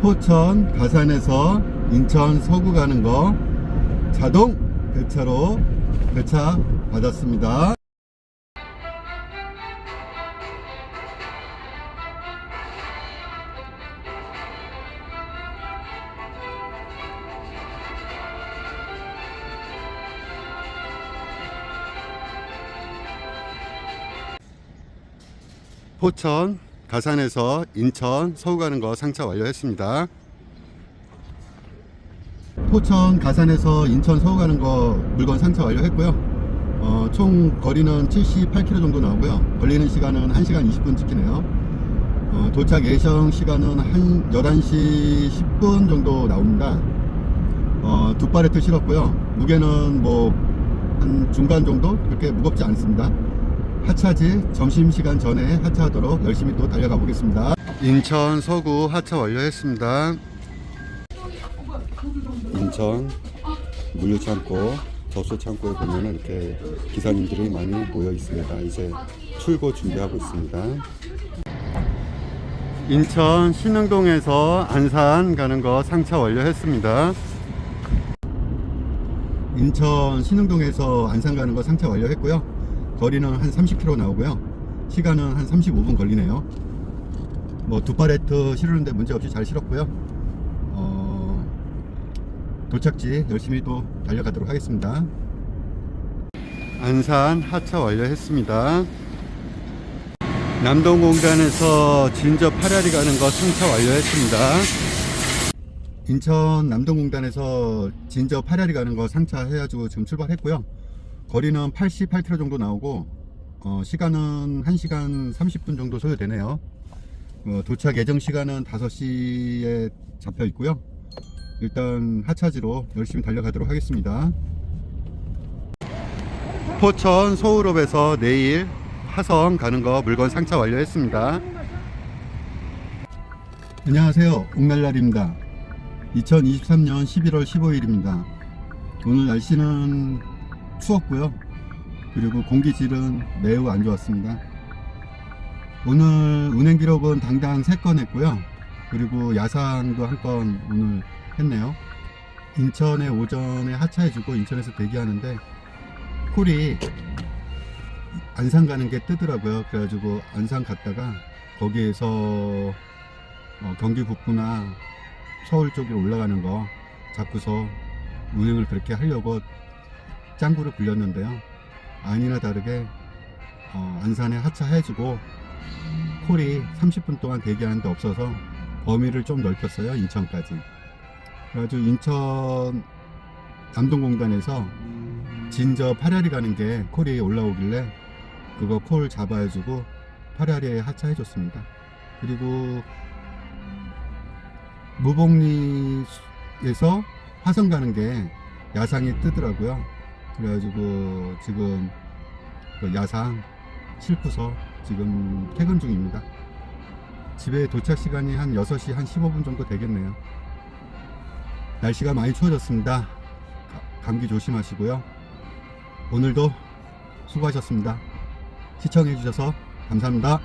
포천 가산에서 인천 서구 가는 거 자동 배차로 배차 받았습니다. 포천 가산에서 인천 서구 가는 거 상차 완료했습니다. 포천 가산에서 인천 서구 가는 거 물건 상차 완료했고요. 어, 총 거리는 78km 정도 나오고요. 걸리는 시간은 1시간 20분 찍히네요. 어, 도착 예정 시간은 한 11시 10분 정도 나옵니다. 어, 두 팔레트 실었고요. 무게는 뭐 한 중간 정도 그렇게 무겁지 않습니다. 하차지 점심시간 전에 하차하도록 열심히 또 달려가 보겠습니다. 인천 서구 하차 완료했습니다. 인천 물류창고 접수 창고에 보면 이렇게 기사님들이 많이 모여 있습니다. 이제 출고 준비하고 있습니다. 인천 신흥동에서 안산 가는 거 상차 완료했습니다. 인천 신흥동에서 안산 가는 거 상차 완료했고요. 거리는 한 30km 나오고요. 시간은 한 35분 걸리네요. 뭐 두 팔레트 실으는데 문제 없이 잘 실었고요. 어, 도착지 열심히 또 달려가도록 하겠습니다. 안산 하차 완료했습니다. 남동공단에서 진저 파라리 가는 거 상차 완료했습니다. 인천 남동공단에서 진저 파라리 가는 거 상차 해가지고 지금 출발했고요. 거리는 88km 정도 나오고 어, 시간은 1시간 30분 정도 소요되네요. 어, 도착 예정 시간은 5시에 잡혀 있고요. 일단 하차지로 열심히 달려가도록 하겠습니다. 포천 서울읍에서 내일 화성 가는 거 물건 상차 완료했습니다. 안녕하세요. 옥날날입니다. 2023년 11월 15일입니다. 오늘 날씨는 추웠고요. 그리고 공기질은 매우 안 좋았습니다. 오늘 운행 기록은 당당 3건 했고요. 그리고 야상도 한 건 오늘 했네요. 인천에 오전에 하차해주고 인천에서 대기하는데 콜이 안산 가는 게 뜨더라고요. 그래가지고 안산 갔다가 거기에서 어, 경기 북부나 서울 쪽으로 올라가는 거 잡고서 운행을 그렇게 하려고 짱구를 굴렸는데요. 아니나 다르게 어, 안산에 하차해주고 콜이 30분 동안 대기하는데 없어서 범위를 좀 넓혔어요. 인천까지. 그래가지고 인천 남동공단에서 진저 파라리 가는 게 콜이 올라오길래 그거 콜 잡아주고 파라리에 하차해줬습니다. 그리고 무복리에서 화성 가는 게 야상이 뜨더라고요. 그래가지고 지금 그 야상 싣고서 지금 퇴근 중입니다. 집에 도착 시간이 한 6시 한 15분 정도 되겠네요. 날씨가 많이 추워졌습니다. 가- 감기 조심하시고요. 오늘도 수고하셨습니다. 시청해주셔서 감사합니다.